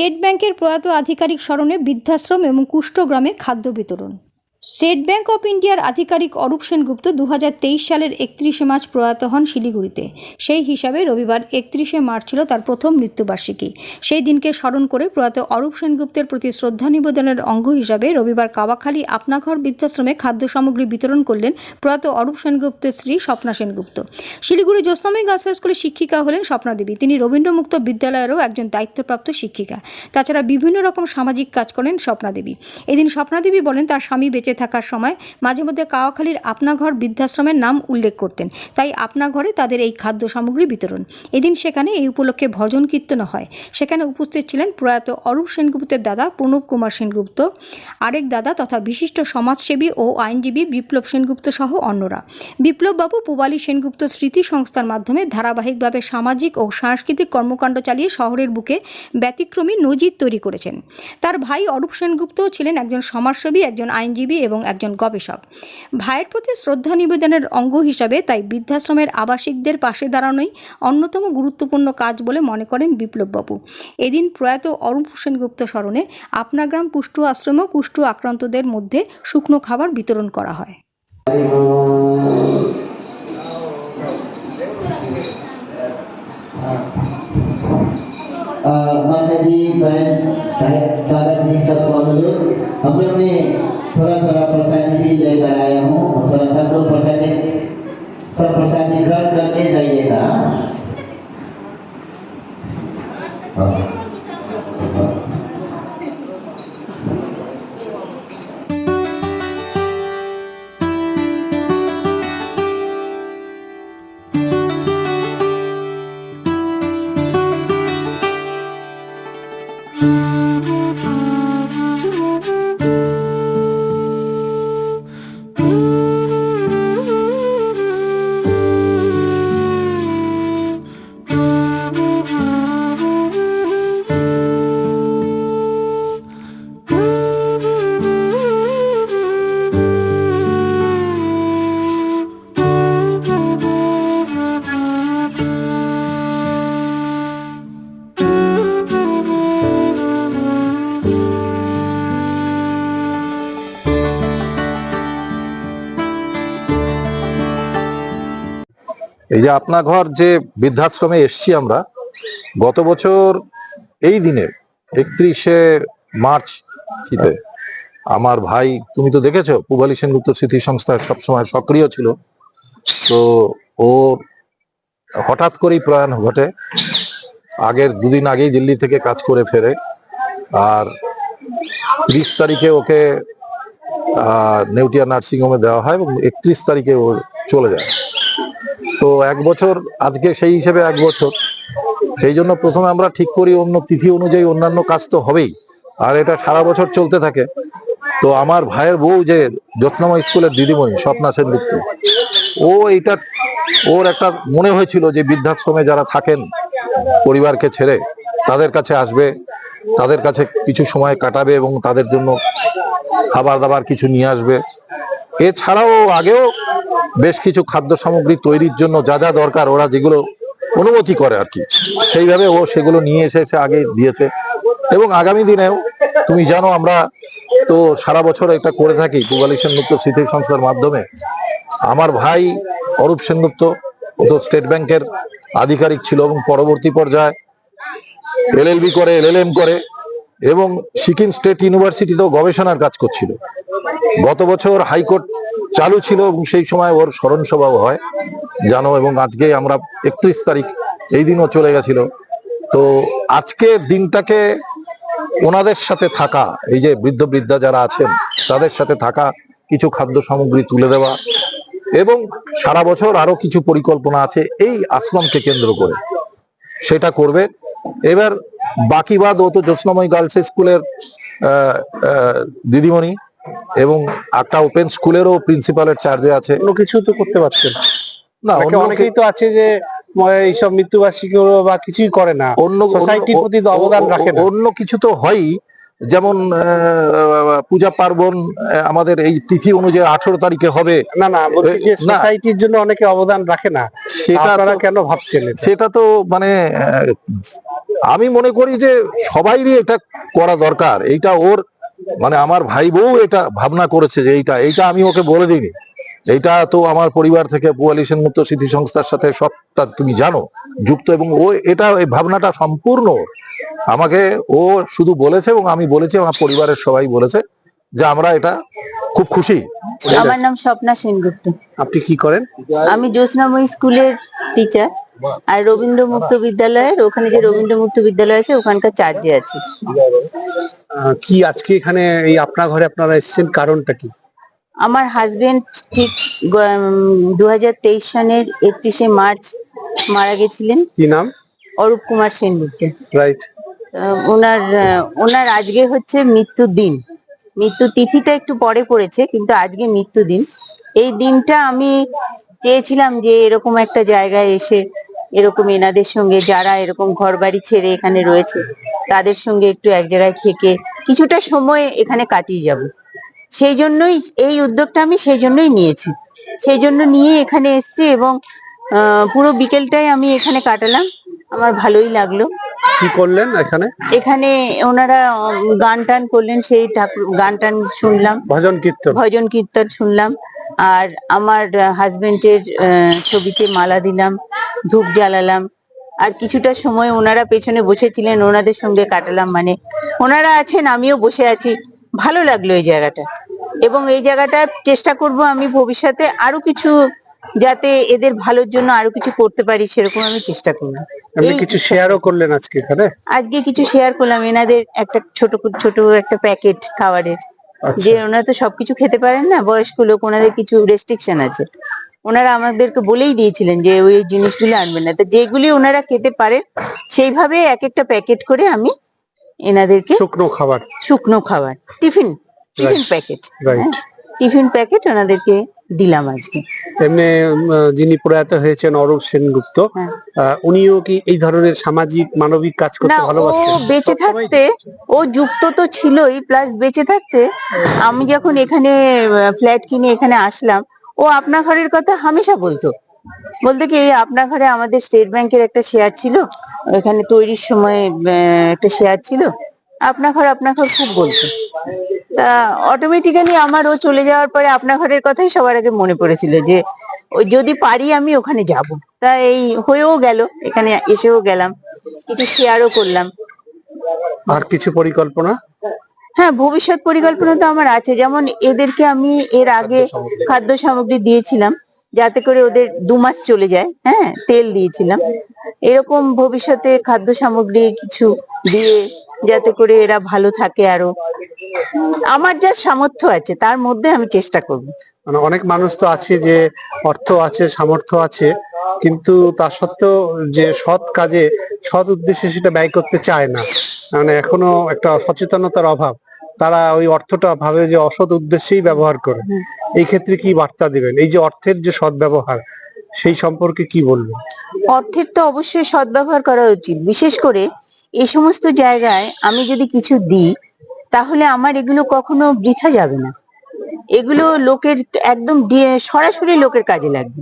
State ব্যাংকের প্রয়াত আধিকারিক স্মরণে বৃদ্ধাশ্রম এবং কুষ্ঠগ্রামে খাদ্য বিতরণ। স্টেট ব্যাংক অফ ইন্ডিয়ার আধিকারিক অরূপ সেনগুপ্ত দু হাজার তেইশ সালের একত্রিশে মার্চ প্রয়াত হন শিলিগুড়িতে। সেই হিসাবে রবিবার একত্রিশে মার্চ ছিল তার প্রথম মৃত্যুবার্ষিকী। সেই দিনকে স্মরণ করে প্রয়াত অরূপ সেনগুপ্তের প্রতি শ্রদ্ধা নিবেদনের অঙ্গ হিসাবে রবিবার কাওয়াখালী আপনাঘর বৃদ্ধাশ্রমে খাদ্য সামগ্রী বিতরণ করলেন প্রয়াত অরূপ সেনগুপ্তের স্ত্রী স্বপ্না সেনগুপ্ত। শিলিগুড়ি জ্যোৎস্নাময়ী গার্লস হাই স্কুলের শিক্ষিকা হলেন স্বপ্না দেবী। তিনি রবীন্দ্রমুক্ত বিদ্যালয়েরও একজন দায়িত্বপ্রাপ্ত শিক্ষিকা। তাছাড়া বিভিন্ন রকম সামাজিক কাজ করেন স্বপ্না দেবী। এদিন স্বপ্না দেবী বলেন, তার স্বামী বেঁচে থাকার সময় মাঝে মধ্যে কাওয়াখালীর আপনাঘর বৃদ্ধাশ্রমের নাম উল্লেখ করতেন। তাই আপনা ঘরে তাদের এই খাদ্য সামগ্রী বিতরণ। এদিন সেখানে এই উপলক্ষে ভজন কীর্তন হয়। সেখানে উপস্থিত ছিলেন প্রয়াত অরূপ সেনগুপ্তের দাদা প্রণব কুমার সেনগুপ্ত, আরেক দাদা তথা বিশিষ্ট সমাজসেবী ও আইনজীবী বিপ্লব সেনগুপ্ত সহ অন্যরা। বিপ্লববাবু পুবালী সেনগুপ্ত স্মৃতি সংস্থার মাধ্যমে ধারাবাহিকভাবে সামাজিক ও সাংস্কৃতিক কর্মকাণ্ড চালিয়ে শহরের বুকে ব্যতিক্রমী নজির তৈরি করেছেন। তার ভাই অরূপ সেনগুপ্তও ছিলেন একজন সমাজসেবী, একজন আইনজীবী এবং একজন গবেষক। ভাইয়ের প্রতি শ্রদ্ধা নিবেদনের অঙ্গ হিসাবে তাই বৃদ্ধাশ্রমের আবাসিকদের পাশে দাঁড়ানোই অন্যতম গুরুত্বপূর্ণ কাজ বলে মনে করেন বিপ্লববাবু। এদিন প্রয়াত অরূপ সেনগুপ্ত স্মরণে আপনাগ্রাম কুষ্ঠ আশ্রমেও কুষ্ঠ আক্রান্তদের মধ্যে শুকনো খাবার বিতরণ করা হয়। এই যে আপনা ঘর যে বৃদ্ধাশ্রমে এসছি আমরা, গত বছর এই দিনে, একত্রিশে মার্চ শীতে আমার ভাই, তুমি তো দেখেছ, পুবালী সেনগুপ্ত স্মৃতি সংস্থা সবসময় সক্রিয় ছিল, তো ওর হঠাৎ করেই প্রয়াণ ঘটে, আগের দুদিন আগেই দিল্লি থেকে কাজ করে ফেরে, আর ত্রিশ তারিখে ওকে নেউটিয়া নার্সিং হোমে দেওয়া হয় এবং একত্রিশ তারিখে ও চলে যায়। তো এক বছর, আজকে সেই হিসেবে এক বছর। সেই জন্য প্রথমে আমরা ঠিক করি অন্য তিথি অনুযায়ী অন্যান্য কাজ তো হবেই। আর এটা সারা বছর চলতে থাকে। তো আমার ভাইয়ের বউ যে যত্নময় স্কুলের দিদিমণি, স্বপ্না সেনগুপ্ত, ও এইটা, ওর একটা মনে হয়েছিল যে বৃদ্ধাশ্রমে যারা থাকেন পরিবারকে ছেড়ে, তাদের কাছে আসবে, তাদের কাছে কিছু সময় কাটাবে এবং তাদের জন্য খাবার দাবার কিছু নিয়ে আসবে। এছাড়াও আগেও বেশ কিছু খাদ্য সামগ্রী তৈরির জন্য যা যা দরকার ওরা যেগুলো অনুমতি করে আর কি, সেইভাবে ও সেগুলো নিয়ে এসেছে আগে দিয়েছে। এবং আগামী দিনেও, তুমি জানো আমরা তো সারা বছর এটা করে থাকি পুবালী সেনগুপ্ত স্মৃতি সংস্থার মাধ্যমে। আমার ভাই অরূপ সেনগুপ্ত, ও তো স্টেট ব্যাংকের আধিকারিক ছিল এবং পরবর্তী পর্যায়ে এলএলবি করে, এলএলএম করে এবং সিকিম স্টেট ইউনিভার্সিটিতেও গবেষণার কাজ করছিল। গত বছর হাইকোর্ট চালু ছিল এবং সেই সময় ওর স্মরণ সভাও হয়, জানো, এবং আজকে আমরা একত্রিশ তারিখ এই দিনও চলে গেছিল। তো আজকে দিনটাকে ওনাদের সাথে থাকা, এই যে বৃদ্ধ বৃদ্ধা যারা আছেন, তাদের সাথে থাকা, কিছু খাদ্য সামগ্রী তুলে দেওয়া এবং সারা বছর আরও কিছু পরিকল্পনা আছে, এই আশ্রমকে কেন্দ্র করে। সেটা করবে। এবার বাকি বাদ ও তো জ্যোৎস্নাময় গার্লস স্কুলের দিদিমণি এবং একটা ওপেন স্কুলেরও প্রিন্সিপালের চার্জে আছে। অন্য কিছু তো করতে পারছেন। না অনেকেই তো আছে যে এইসব মৃত্যুবার্ষিকী বা কিছুই করে না। অন্য সোসাইটির প্রতি অবদান রাখে না। অন্য কিছু তো হয়ই। যেমন পূজা পার্বণ আমাদের এই তিথি অনুযায়ী আঠারো তারিখে হবে। না না যে সোসাইটির জন্য অনেকে অবদান রাখে না। সেটা কেন ভাবছেন সেটা তো মানে আমি মনে করি যে সবাইরই এটা করা দরকার। এইটা ওর মানে আমার ভাই বউ এটা ভাবনা করেছে যে এইটা এইটা আমি ওকে বলে দিইনি। এইটা তো আমার পরিবার থেকে কোয়ালিশন মুক্ত স্মৃতি সংস্থার সাথে সবটা তুমি জানো যুক্ত এবং ও এটা এই ভাবনাটা সম্পূর্ণ আমাকে ও শুধু বলেছে এবং আমি বলেছি আমার পরিবারের সবাই বলেছে যে আমরা এটা খুব খুশি। আমার নাম স্বপ্না সেনগুপ্ত। আপনি কি করেন? আমি জ্যোৎস্নাময়ী স্কুলের টিচার আর রবীন্দ্র মুক্ত বিদ্যালয়ের ওখানে যে রবীন্দ্র মুক্ত বিদ্যালয় আছে ওখানকার চার্জে আছি। কি আজকে এখানে এই আপনার ঘরে আপনারা এসেছেন? কারণটা কি? আমার হাজবেন্ড ঠিক দু হাজার তেইশ সনের একত্রিশে মার্চ মারা গেছিলেন। কি নাম? অরূপ কুমার সেনগুপ্ত। রাইট ওনার ওনার আজকে হচ্ছে মৃত্যুর দিন। মৃত্যু তিথিটা একটু পরে পড়েছে কিন্তু আজকে মৃত্যু দিন। এই দিনটা আমি চেয়েছিলাম যে এরকম একটা জায়গায় এসে এরকম এনাদের সঙ্গে যারা এরকম ঘর বাড়ি ছেড়ে এখানে রয়েছে তাদের সঙ্গে একটু এক জায়গায় থেকে কিছুটা সময় এখানে কাটিয়ে যাব। সেই জন্যই এই উদ্যোগটা আমি সেই জন্যই নিয়েছি। সেই জন্য নিয়ে এখানে এসেছি এবং পুরো বিকেলটাই আমি এখানে কাটালাম। আমার ভালোই লাগল। কি করলেন এখানে? এখানে ওনারা গান টান করলেন সেই ঠাকুর গান টান শুনলাম। ভজন কীর্তন? ভজন কীর্তন শুনলাম। আর আমার হাজবেন্ডের ছবিতে মালা দিলাম ধূপ জ্বালালাম। আর কিছুটা সময় ওনারা পেছনে বসেছিলেন ওনাদের সঙ্গে কাটালাম। মানে ওনারা আছেন আমিও বসে আছি। ভালো লাগল এই জায়গাটা। এবং এই জায়গাটা চেষ্টা করব আমি ভবিষ্যতে আরও কিছু যাতে এদের ভালোর জন্য আরও কিছু করতে পারি সেরকম আমি চেষ্টা করব। আপনি কিছু শেয়ারও করলেন আজকে এখানে? আজকে কিছু শেয়ার করলাম এনাদের একটা ছোট ছোট একটা প্যাকেট খাবারের। যে ওনারা তো সবকিছু খেতে পারেন না বয়স্ক লোক ওনাদের কিছু রেস্ট্রিকশন আছে। ওনারা আমাদেরকে বলেই দিয়েছিলেন যে ওই জিনিসগুলো আনবেন না। তো যেগুলি ওনারা খেতে পারেন সেইভাবে এক একটা প্যাকেট করে আমি এনাদেরকে শুকনো খাবার। শুকনো খাবার tiffin tiffin packet tiffin packet ওনাদেরকে দিলাম আজকে এমনি যিনি প্রয়াত হয়েছেন অরূপ সেনগুপ্ত হ্যাঁ। উনিও কি এই ধরনের সামাজিক মানবিক কাজ না করতে ও বেঁচে থাকতে ও যুক্ত তো ছিলই প্লাস বেঁচে থাকতে আমি যখন এখানে ফ্ল্যাট কিনে এখানে আসলাম ও আপনার ঘরের কথা হামেশা বলতো। বলতে কি আপনার ঘরে আমাদের স্টেট ব্যাংকের একটা শেয়ার ছিল এখানে তৈরির সময় একটা শেয়ার ছিল। আপনার ঘর আপনার ঘর খুব বলতো। অটোমেটিক্যালি আমার ও চলে যাওয়ার পরে আপনার ঘরের কথাই সবার আগে মনে পড়েছিল যে ওই যদি পারি আমি ওখানে যাব। তা এই হয়েও গেল এখানে এসেও গেলাম কিছু শেয়ারও করলাম। আর কিছু পরিকল্পনা? হ্যাঁ ভবিষ্যৎ পরিকল্পনা তো আমার আছে। যেমন এদেরকে আমি এর আগে খাদ্য সামগ্রী দিয়েছিলাম যাতে করে ওদের দু মাস চলে যায় হ্যাঁ তেল দিয়েছিলাম। এরকম ভবিষ্যতে খাদ্য সামগ্রী কিছু দিয়ে যাতে করে এরা ভালো থাকে আরও। আমার যা সামর্থ্য আছে তার মধ্যে আমি চেষ্টা করব। মানে অনেক মানুষ তো আছে যে অর্থ আছে সামর্থ্য আছে কিন্তু তা সত্ত্বেও যে সৎ কাজে সৎ উদ্দেশ্যে সেটা ব্যয় করতে চায় না। মানে এখনও একটা সচেতনতার অভাব। তারা ওই অর্থটা ভাবে যে অসৎ উদ্দেশ্যেই ব্যবহার করে। এই ক্ষেত্রে কি বার্তা দিবেন? এই যে অর্থের যে সদ্ব্যবহার সেই সম্পর্কে কি বলবেন? অর্থের তো অবশ্যই সদ্ব্যবহার করা উচিত। বিশেষ করে এই সমস্ত জায়গায় আমি যদি কিছু দিই, তাহলে আমার এগুলো কখনো বৃথা যাবে না। এগুলো লোকের একদম সরাসরি লোকের কাজে লাগবে।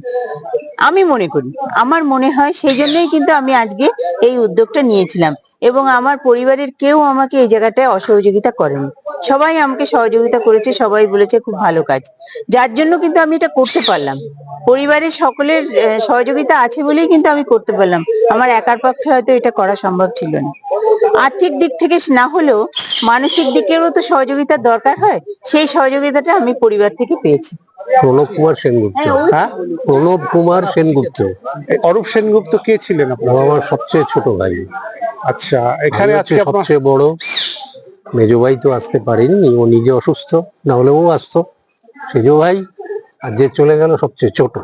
আমি মনে করি। আমার মনে হয় সেই জন্যই কিন্তু আমি আজকে এই উদ্যোগটা নিয়েছিলাম। এবং আমার পরিবারের কেউ আমাকে এই জায়গাটায় অসহযোগিতা করেনি। সবাই আমাকে সহযোগিতা করেছে, সবাই বলেছে খুব ভালো কাজ। যার জন্য কিন্তু আমি এটা করতে পারলাম। পরিবারের সকলের সহযোগিতা আছে বলেই কিন্তু আমি করতে পারলাম। আমার একার পক্ষে হয়তো এটা করা সম্ভব ছিল না। আর্থিক দিক থেকে না হলেও মানসিক দিকেরও তো সহযোগিতার দরকার হয়। সেই সহযোগিতাটা আমি পরিবার থেকে পেয়েছি। প্রণব কুমার সেনগুপ্ত। হ্যাঁ প্রণব কুমার সেনগুপ্ত। অরূপ সেনগুপ্ত কে ছিলেন ও আপনার আমার সবচেয়ে ছোট ভাই। আচ্ছা এখানে আমি আজকে আপনার সবচেয়ে বড়। মেজো ভাই তো আসতে পারেনি ও নিজে অসুস্থ না হলে ও আসতো। সেজো ভাই আর যে চলে গেল সবচেয়ে ছোট।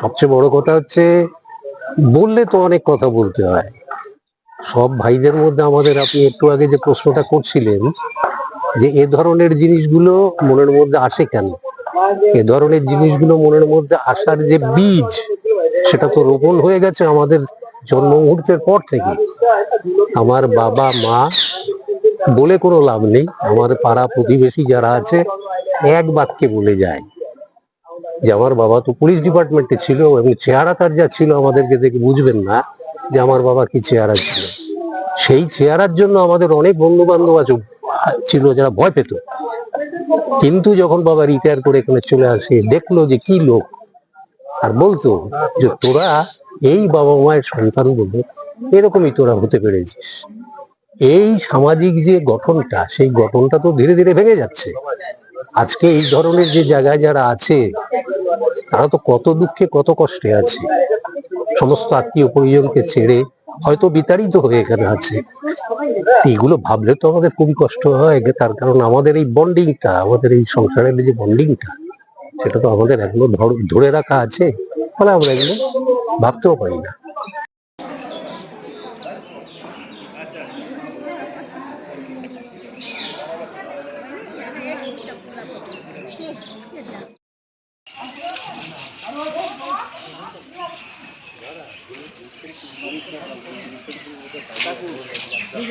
সবচেয়ে বড় কথা হচ্ছে বললে তো অনেক কথা বলতে হয়। সব ভাইদের মধ্যে আমাদের আপনি একটু আগে যে প্রশ্নটা করছিলেন যে এ ধরনের জিনিসগুলো মনের মধ্যে আসে কেন? এ ধরনের জিনিসগুলো মনের মধ্যে আসার যে বীজ, সেটা তো রোপণ হয়ে গেছে আমাদের জন্ম মুহূর্তের পর থেকে। আমার বাবা, মা, বলে কোনো লাভ নেই। আমার পাড়া প্রতিবেশী যারা আছে, এক বাক্যে বলে যায় যে, আমার বাবা তো পুলিশ ডিপার্টমেন্টে ছিল এবং চেহারা তার যা ছিল আমাদেরকে দেখে বুঝবেন না যে, আমার বাবা কি চেহারা ছিল। সেই চেহারার জন্য আমাদের অনেক বন্ধু বান্ধব আছে ছিল যারা ভয় পেত। কিন্তু যখন বাবা রিটায়ার করে এখানে চলে আসে, দেখল যে কি লোক। আর বলতো যে তোরা এই বাবা মায়ের সন্তান বলে এরকমই তোরা হতে পেরেছিস। এই সামাজিক যে গঠনটা, সেই গঠনটা তো ধীরে ধীরে ভেঙে যাচ্ছে। আজকে এই ধরনের যে জায়গায় যারা আছে, তারা তো কত দুঃখে কত কষ্টে আছে। সমস্ত আত্মীয় পরিজনকে ছেড়ে হয়তো বিতাড়িত হয়ে এখানে আছে। এগুলো ভাবলে তো আমাদের খুবই কষ্ট হয় তার কারণ আমাদের এই বন্ডিংটা আমাদের এই সংসারের যে বন্ডিংটা সেটা তো আমাদের এখনও ধর- রাখা আছে। ফলে আমরা এগুলো ভাবতেও পারি না।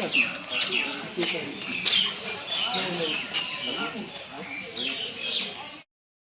要紧，还是接受一点？